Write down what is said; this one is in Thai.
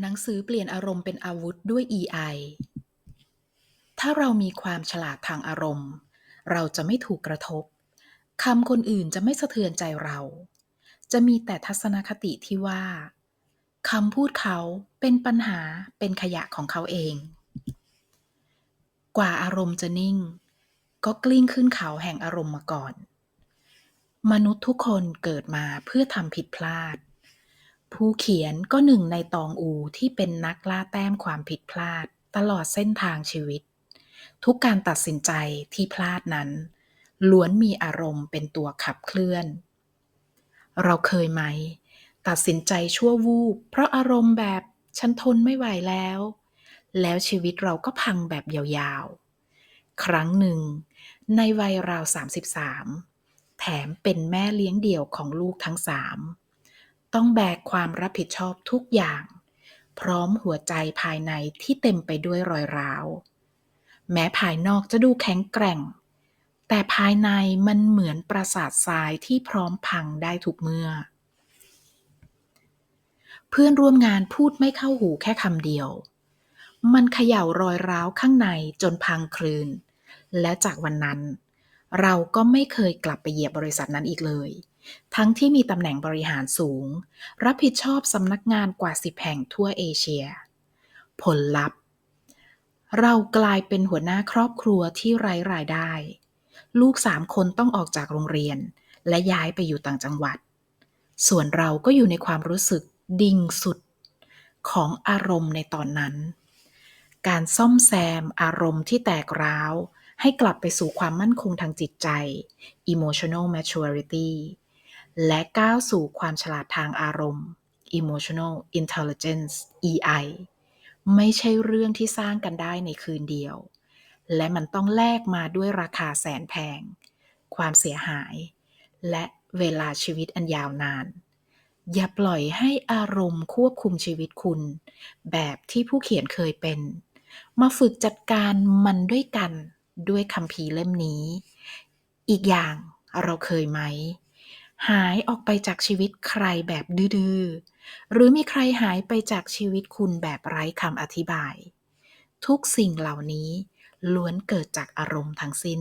หนังสือเปลี่ยนอารมณ์เป็นอาวุธด้วย EI ถ้าเรามีความฉลาดทางอารมณ์ เราจะไม่ถูกกระทบคำคนอื่นจะไม่สะเทือนใจเรา จะมีแต่ทัศนคติที่ว่าคำพูดเขาเป็นปัญหาเป็นขยะของเขาเอง กว่าอารมณ์จะนิ่ง ก็กลิ้งขึ้นเขาแห่งอารมณ์มาก่อน มนุษย์ทุกคนเกิดมาเพื่อทำผิดพลาด ผู้เขียนก็หนึ่งในตองอูที่เป็นนักล่าแต้มความผิดพลาด ตลอดเส้นทางชีวิต ทุกการตัดสินใจที่พลาดนั้น ล้วนมีอารมณ์เป็นตัวขับเคลื่อน เราเคยไหม ตัดสินใจชั่ววูบเพราะอารมณ์แบบฉันทนไม่ไหวแล้ว แล้วชีวิตเราก็พังแบบยาวๆ ครั้งหนึ่ง ในวัยราว 33 แถมเป็นแม่เลี้ยงเดี่ยวของลูกทั้งสาม ต้องแบกความรับผิดชอบทุกอย่าง พร้อมหัวใจภายในที่เต็มไปด้วยรอยร้าว แม้ภายนอกจะดูแข็งแกร่ง แต่ภายในมันเหมือนปราสาททรายที่พร้อมพังได้ทุกเมื่อ เพื่อนร่วมงานพูดไม่เข้าหูแค่คำเดียว มันเขย่ารอยร้าวข้างในจนพังคลืน และจากวันนั้น เราก็ไม่เคยกลับไปเหยียบบริษัทนั้นอีกเลย ทั้งที่มีตำแหน่งบริหารสูง รับผิดชอบสำนักงานกว่าสิบแห่งทั่วเอเชีย ผลลัพธ์ เรากลายเป็นหัวหน้าครอบครัวที่ไร้รายได้ ลูกสามคนต้องออกจากโรงเรียน และย้ายไปอยู่ต่างจังหวัด ส่วนเราก็อยู่ในความรู้สึกดิ่งสุดของอารมณ์ในตอนนั้น การซ่อมแซมอารมณ์ที่แตกร้าวให้กลับไปสู่ความมั่นคงทางจิตใจ emotional maturity และก้าวสู่ความฉลาดทางอารมณ์ emotional intelligence EI ไม่ใช่เรื่องที่สร้างกันได้ในคืนเดียว และมันต้องแลกมาด้วยราคาแสนแพง ความเสียหาย และเวลาชีวิตอันยาวนาน อย่าปล่อยให้อารมณ์ควบคุมชีวิตคุณ แบบที่ผู้เขียนเคยเป็น มาฝึกจัดการมันด้วยกันด้วยคำพีร์เล่มนี้ อีกอย่างเราเคยไหม หายออกไปจากชีวิตใครแบบดื้อหรือมีใครหายไปจากชีวิตคุณแบบไร้คำอธิบาย ทุกสิ่งเหล่านี้ล้วนเกิดจากอารมณ์ทั้งสิ้น